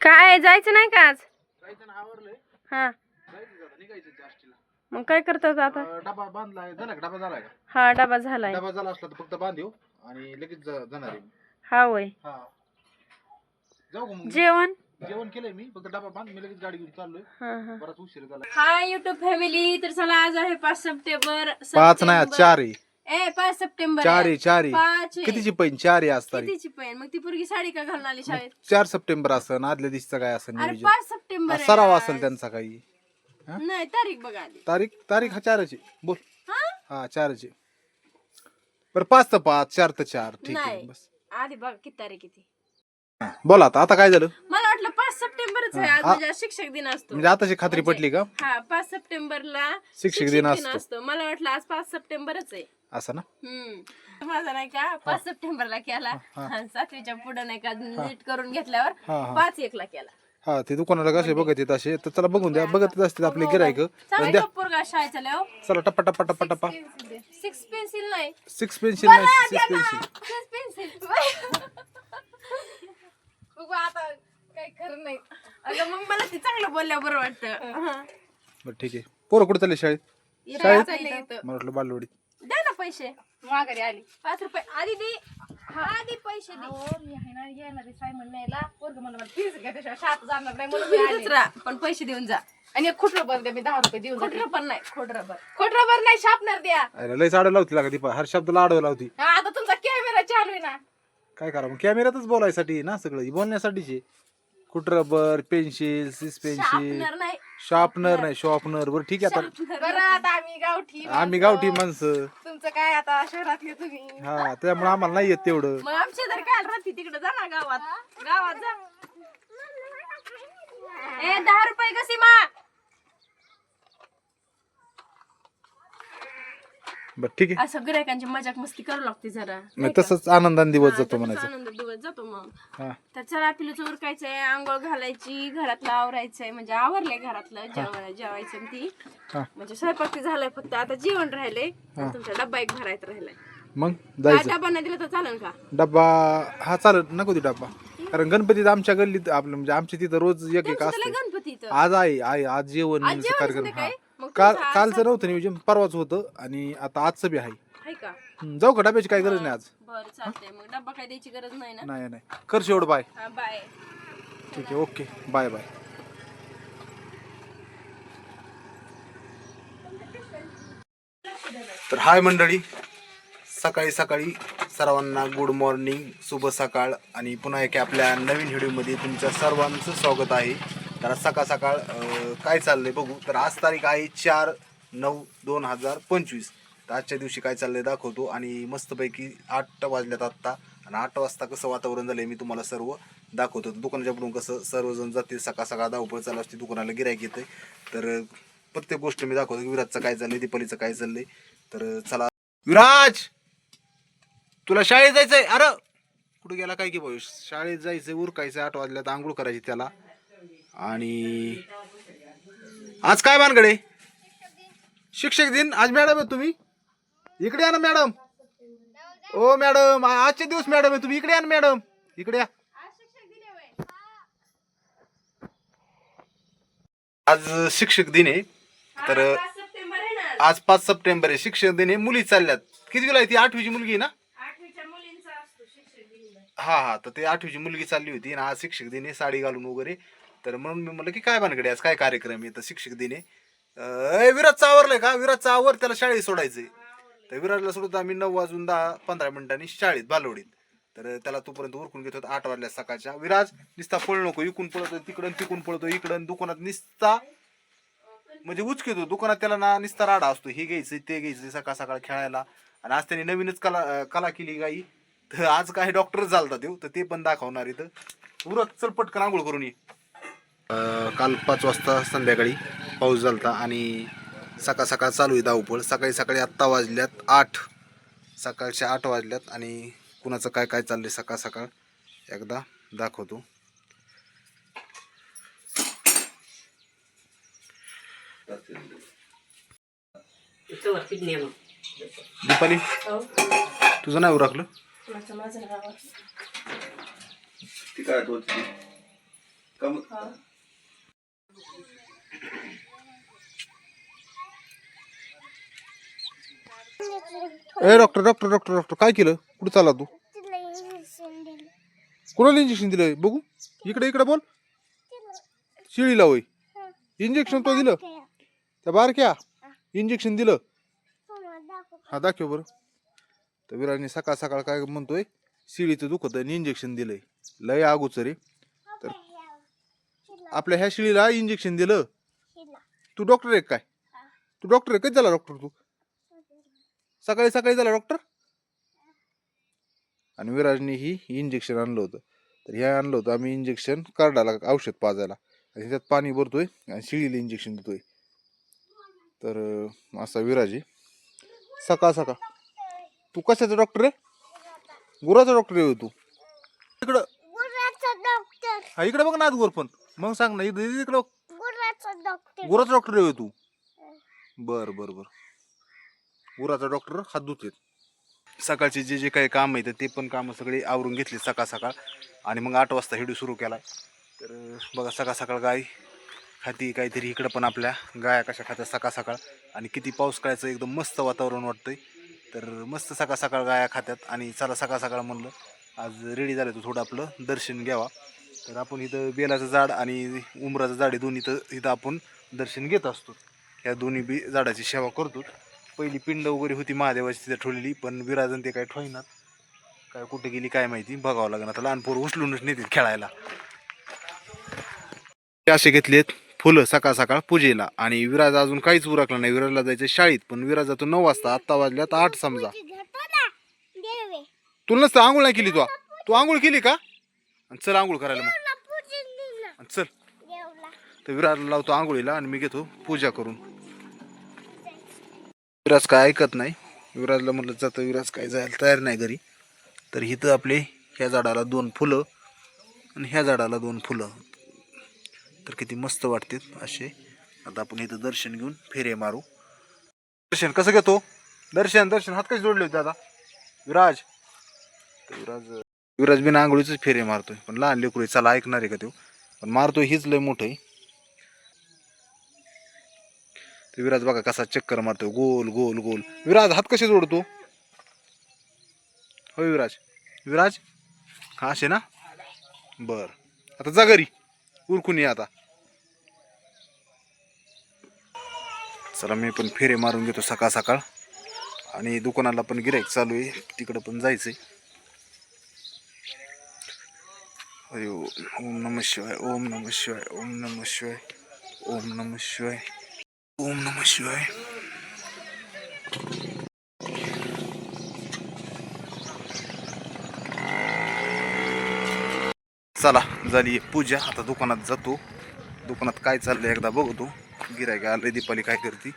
काय जायचं नाही का आज? जायचं ना आवरलंय. हा. जायचं आता निघायचं जास्तीला मग काय करतात आता? अं, डबा बांधलाय झाला का? डबा झालाय का? हा डबा झालाय. डबा झाला असला तर फक्त बांधीव आणि लगेच जा- जाणार आहे मी. हा वय हा. जाऊ का मग? जेवण? जेवण केलंय मी फक्त डबा बांध मी लगेच गाडी घेऊन चाललोय. हा हा. बराच उशीर झाला. हाय युट्यूब फॅमिली तर चला आज आहे पाच सप्टेंबर. पाच नाही सप्टेंबर- चार आहे. ए पाच सप्टेंबर चार आहे. चार पाच आहे. कितीची पैन? चार आहे आज तारीख कितीची पैन? मग ती पोरगी साडी का घालून आली शाळेत? चार सप्टेंबर असं आदल्या दिवशीचं काय असं अरे नियोजन? पाच सप्टेंबर आहे सराव आज. असेल त्यांचा काही. हा? नाही तारीख बघा आधी. तारीख तारीख हा चारच. बोल. हा? हा चारच. बरं पाच तर पाच चार तर चार. ठीक आहे नाही. बस. आधी बघा किती तारीख किती हा, बोला आता आता काय झालं? मला वाटलं पाच सप्टेंबरच आहे. आज हा. म्हणजे आज शिक्षक दिन असतो. म्हणजे आताची खात्री म्हणजे- पटली का? हा पाच सप्टेंबरला शिक्षक दिन असतो. मला वाटलं आज पाच सप्टेंबरच आहे. असं ना? हम्म. माझा नाही का पाच सप्टेंबरला केला. आणि सातवीच्या पुढे नाही का नीट करून घेतल्यावर हा हा. पाच एकला केला. हा ते दुकानाला कसे बघत येत असे? तर चला बघून द्या बघत असतील आपले गिरायक चांगला लय चला टप्पा टप्पा टप्पा टप्पा. सिक्स पेन्सिल नाही. सिक्स पेन्सिल नाही सिक्स पेन्सिल सिक्स पेन्सिल बघू आता काही खरं नाही. अगं मग मला ते चांगलं बोलल्या बरं वाटतं. बरं ठीक आहे. पोरं कुठे चालले शाळेत? शाळेत? चालले इथं. मला वाटलं बालवडीत. द्या ना पैसे. माघारी आली. पाच रुपये. आधी दे. आधी पैसे दे. पण पैसे देऊन जा. आणि एक खोट रबर द्या मी दहा रुपये देऊन खोट पण नाही खोट रबर. खोट रबर नाही शार्पनर द्या. अरे लय आडव लावती लागा दीपा हर शब्दाला आडव लावती. हा, आता तुमचा कॅमेरा चालू आहे ना. काय करा मग? कॅमेऱ्यातच बोलायसाठी ना सगळं हे बोलण्यासाठीच कुठ रबर पेन्सिल सिस पेन्सिल शार्पनर नाही. शार्पनर नाही बरं ठीक आहे आता बरं आता आम्ही गावठी आम्ही गावठी माणसं. तुमचं काय आता शहरातले तुम्ही? हा त्यामुळे आम्हाला नाही येत तेवढं. मग आमच्या जर काय राहते तिकडे जा ना गावात. गावात जा. ए दहा रुपये कशी मा? बरं ठीक आहे. असं गिरायकांची मजाक मस्ती करू लागते जरा मग तसंच आनंदाने दिवस जातो तसंच म्हणायचं. आनंद दिवस जातो मग. हा. तर चला पिलूचं उरकायचंय आंघोळ घालायची घरातलं आवरायचंय म्हणजे आवरलंय घरातलं जेवण जेवायचं ती. हा. म्हणजे स्वयंपाक ते झालाय फक्त आता जेवण राहिलंय आणि तुमचा डब्बा एक भरायचा राहिलाय. मग जायचं. डब्बा नाही दिला तर चालेल का? डब्बा हा चालत नको ती डब्बा. कारण गणपतीत आमच्या गल्लीत आपलं म्हणजे आमच्या तिथं रोज एक एक तुमचं असतं. गणपती इथं. आज आहे आहे आज जेवण आज जेवण कार्यक्रम असतं हा. काय? काल तुमचं कालचं नव्हतं नियोजन परवाच होतं आणि आता आजचं बी आहे. आहे का? हम्म, जाऊ का डब्याची काय गरज नाही आज. बरं चालतंय. मग डब्बा काय द्यायची गरज नाही ना? नाही नाही. कर शेवट बाय. हा बाय. ठीक आहे ओके. Bye bye. तर हाय मंडळी सकाळी सकाळी सर्वांना गुड मॉर्निंग शुभ सकाळ आणि पुन्हा एक आपल्या नवीन व्हिडिओमध्ये तुमच्या सर्वांचं स्वागत आहे. तर सकाळ सकाळ काय चाललंय बघू. तर आज तारीख आहे चार नऊ दोन हजार पंचवीस. तर आजच्या दिवशी काय चाललंय दाखवतो. आणि मस्तपैकी आठ वाजल्यात आत्ता. आणि आठ वाजता कसं वातावरण झालंय मी तुम्हाला सर्व दाखवतो. दुकानाच्या पुढून कसं सर्वजण जातील सकाळ सकाळ धावपळ चालू असते दुकानाला गिरायक येते तर प्रत्येक गोष्ट मी दाखवतो. की विराजचं काय चाललंय दीपालीचं काय चाललंय. तर चला. विराज! तुला शाळेत जायचंय? अरे! कुठे गेला काय की भाऊ? शाळेत जायचंय उरकायचं आठ वाजल्यात आंघोळ करायची त्याला. आणि आज काय भानगडे? शिक्षक दिन. आज मॅडम आहे तुम्ही? इकडे या ना मॅडम. ओ मॅडम आजचे दिवस मॅडम आहे तुम्ही. इकडे या ना मॅडम. इकडे या. आज शिक्षक दिन आहे. तर आहे आज. पाच सप्टेंबर आहे. शिक्षक दिन आहे. मुली चालल्यात. किती गेला ती? आठवीची मुलगी आहे ना? हा हा. तर ते आठवीची मुलगी चालली होती. आणि आज शिक्षक दिन आहे. साडी घालून वगैरे तर म्हणून मी म्हणलं की काय भानगडे आज काय कार्यक्रम आहे? तर शिक्षक दिने आहे अं, का? विराज आवर त्याला शाळेत सोडायचंय. तर विराजला सोडत आम्ही नऊ वाजून दहा पंधरा मिनिटांनी शाळेत बालवडीत. तर त्याला तोपर्यंत उरकून घेतो आठ वाजल्या सकाळच्या. विराज निस्ता पळ नको इकून पळतो तिकडं तिकून पळतो इकडं दुकानात निस्ता म्हणजे उचकेतो दुकानात त्याला ना निस्ता राडा असतो. हे घ्यायचं ते घ्यायचं सकाळ सकाळ खेळायला. आणि आज त्याने नवीनच कला कला केली गाई. तर आज काही डॉक्टर झालता देऊ तर ते पण दाखवणार इथं. उरक चल पटकन आंघोळ करून ये. काल पाच वाजता संध्याकाळी पाऊस झालता आणि सकाळ सकाळ चालू आहे धावपळ. सकाळी सकाळी आत्ता वाजल्यात आठ. सकाळच्या आठ वाजल्यात आणि कुणाचं काय काय चाललंय सकाळ सकाळ एकदा दाखवतो. दीपाली तुझं नाही उरकलं ए डॉक्टर डॉक्टर डॉक्टर डॉक्टर काय केलं? कुठे चालला तू? कुणाला इंजेक्शन दिलंय? बघू. इकडे इकडे बोल. शिळीला होय इंजेक्शन तो दिलं. त्या बारक्या. इंजेक्शन दिलं. हा दाखव. बरं. तर विराजने सकाळ सकाळ काय म्हणतोय? शिळीचं दुखत आणि इंजेक्शन दिलंय. लय अगोचर आहे तर आपल्या ह्या शिळीला इंजेक्शन दिलं. तू डॉक्टर आहे काय? तू डॉक्टर आहे कधी झाला डॉक्टर तू? सकाळी सकाळी झाला डॉक्टर आणि विराजने ही इंजेक्शन आणलं होतं. तर हे आणलं होतं आम्ही इंजेक्शन कार्डाला औषध पाजायला. आणि त्यात पाणी भरतोय आणि शिळीला इंजेक्शन देतोय. तर असा विराज सकाळ सकाळ. तू कशाचा डॉक्टर आहे? गुराचा डॉक्टर आहे तू. इकडं. हा इकडे बघ ना गोर पण. मग सांग ना इकडे इकडं गुराचा डॉक्टर आहे तू. बर बर बर. गुराचा डॉक्टर हात धुतेत सकाळचे जे जे काही काम आहे ते पण कामं सगळे आवरून घेतले सकाळ सकाळ. आणि मग आठ वाजता हिडू सुरू केला. तर बघा सकाळ सकाळ गाय खाती काहीतरी इकडं पण आपल्या. गाया कशा खात्या सकाळ सकाळ. आणि किती पाऊस काळायचं एकदम मस्त वातावरण वाटतंय. तर मस्त सकाळ सकाळ गाया खात्यात. आणि चला सकाळ सकाळ म्हणलं आज रेडी झालं तर थोडं आपलं दर्शन घ्यावा. तर आपण इथं बेलाचं झाड आणि उमराचं झाड हे दोन्ही इथं इथं आपण दर्शन घेत असतो. या दोन्ही बी झाडाची सेवा करतो. पहिली पिंड वगैरे होती महादेवाची तिथे ठेवलेली पण विराजन ते काय ठेवणार. काय कुठे गेली काय माहिती बघावं लागेल. आता लहान पोरं उचलूनच नेतील खेळायला. असे घेतलेत फुलं सकाळ सकाळ पूजेला. आणि विराज अजून काहीच उरकलं नाही. विराजला जायचं शाळेत पण विराज जातो नऊ वाजता आत्ता वाजल्यात आठ समजा. तुला नसतं आंघोळ नाही केली तू? तू आंघोळ केली का? आणि चल आंघोळ करायला मग. चल. तर विराजला लावतो आंघोळीला आणि मी घेतो पूजा करून. विराज काय ऐकत नाही. युवराजला म्हटलं जातं विराज काय जायला तयार नाही घरी. तर इथं आपले ह्या झाडाला दोन फुलं आणि ह्या झाडाला दोन फुलं. तर किती मस्त वाटतात असे. आता आपण इथं दर्शन घेऊन फेरे मारू. दर्शन कसं घेतो? दर्शन दर्शन. हात कसे जोडले होते आता विराज विराज विराज बिना आंघोळीच फेरे मारतोय. पण लहान लेकरू आहे, चला ऐकणार आहे का तो? पण मारतोय हीच लय मोठं आहे तर विराज बघा कसा चक्कर मारतोय. गोल गोल गोल. विराज हात कसे जोडतो? होय विराज. विराज हा असे ना? बर. आता जा घरी. उरकून ये आता. चला मी पण फेरे मारून घेतो सकाळ सकाळ. आणि दुकानाला पण गिरायक चालू आहे. तिकडं पण जायचंय. अरे ओम नम शिवाय ओम नम शिवाय ओम नम शिवाय ओम नम शिवाय. ओम नम शिवाय। चला झाली पूजा. आता दुकानात जातो. दुकानात काय चाललंय एकदा बघतो. गिरायक आले दीपाली काय करते.